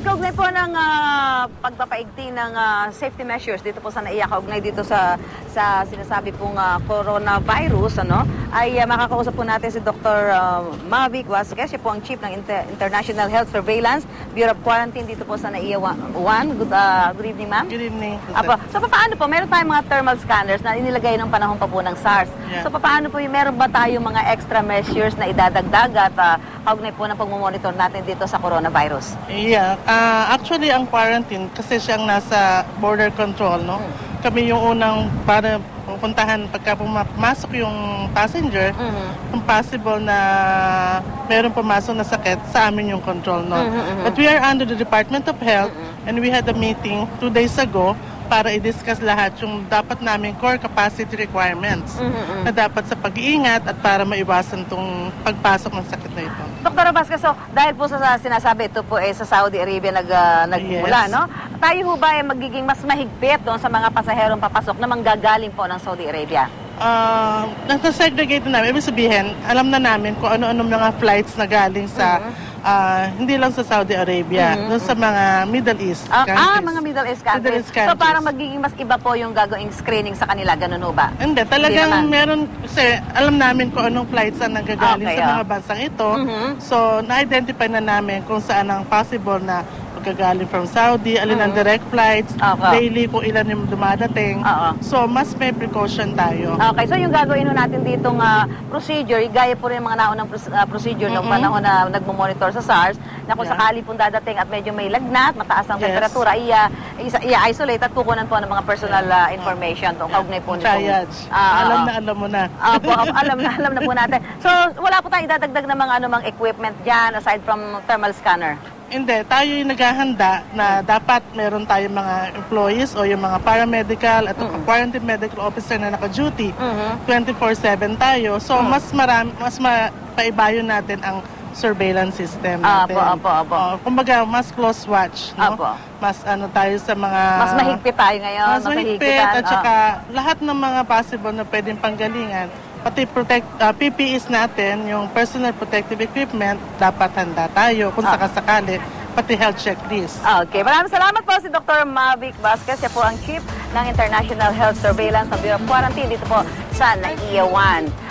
At kaugnay po ng ah, pagpapaigting ng ah, safety measures dito po sa NAIA, kaugnay dito sa sa sinasabi pong ah, coronavirus, ano, ay ah, makakausap po natin si Dr. ah, Mavic Vasquez, siya po ang Chief ng Inter- International Health Surveillance Bureau of Quarantine dito po sa NAIA 1. Good, ah, good evening, ma'am. Good evening. Apo. So paano po? Meron tayong mga thermal scanners na inilagay ng panahon pa po ng SARS. Yeah. So paano po meron ba tayong mga extra measures na idadagdag at uh, kaugnay po ng pagmumonitor natin dito sa coronavirus? Yeah, ah, actually ang quarantine kasi siyang nasa border control, no? Kami yung unang para pupuntahan pagka pumasok yung passenger, Mhm. kung possible na meron pumasok na sakit sa amin yung control, no? Mhm, mhm. But we are under the Department of Health and we had a meeting two days ago para i-discuss lahat yung dapat namin core capacity requirements Mhm, na dapat sa pag-iingat at para maiwasan tong pagpasok ng sakit na ito. Dr. Vasquez, so dahil po sa, sa sinasabi, ito po eh, sa Saudi Arabia nag, ah, nagmula, Yes. no? Tayo ho ba ay magiging mas mahigpit doon sa mga pasaherong papasok na manggagaling po ng Saudi Arabia? uh, nasa-segregate na namin. Ibig sabihin, alam na namin kung ano-ano mga flights na galing sa, Mm-hmm. Ah, hindi lang sa Saudi Arabia, Mhm. doon sa mga Middle East Ah, ah, countries. mga Middle East countries. Middle East So countries. parang magiging mas iba po yung gagawing screening sa kanila, ganun ba? Hindi, Hindi talagang naman. meron, kasi alam namin kung anong flights ang nanggagaling Okay, sa ah. mga bansang ito. Mhm. So, na-identify na namin kung saan ang possible na magkagaling from Saudi, alin ang Mhm. direct flights, Okay. daily kung ilan yung dumadating. Oo. So, mas may precaution tayo. Okay, so yung gagawin ho natin ditong ah, procedure, gaya po rin yung mga naunang pros- ah, procedure nung Mhm. panahon na nagmo-monitor sa SARS, na kung Yeah. sakali pong dadating at medyo may lagnat, mataas ang Yes. temperatura, iya, isa- i-isolate at kukunan po ng mga personal ah, information tong kaugnay po nitong... Triage. Ah, alam ah, na alam mo na. Apo, apo, alam na, alam na po natin. So, wala po tayong idadagdag na mga anumang equipment dyan aside from thermal scanner. Hindi, tayo yung naghahanda na dapat meron tayong mga employees o yung mga paramedical at Mm. quarantine medical officer na naka-duty. Mhm. 24-7 tayo. So, Mm. mas marami, mas mapaibayo natin ang surveillance system Apo, natin. apo, apo. Oh, kumbaga, mas close watch. No? Apo. Mas ano tayo sa mga... Mas mahigpit tayo ngayon. Mas mahigpit at saka lahat ng mga possible na pwedeng panggalingan pati protect uh, PPEs natin, yung personal protective equipment, dapat handa tayo kung Ah. sakasakali, pati health checklist. Okay, maraming salamat po si Dr. Mavic Vasquez. Siya po ang Chief ng International Health Surveillance ng Bureau of Quarantine dito po sa NAIA 1.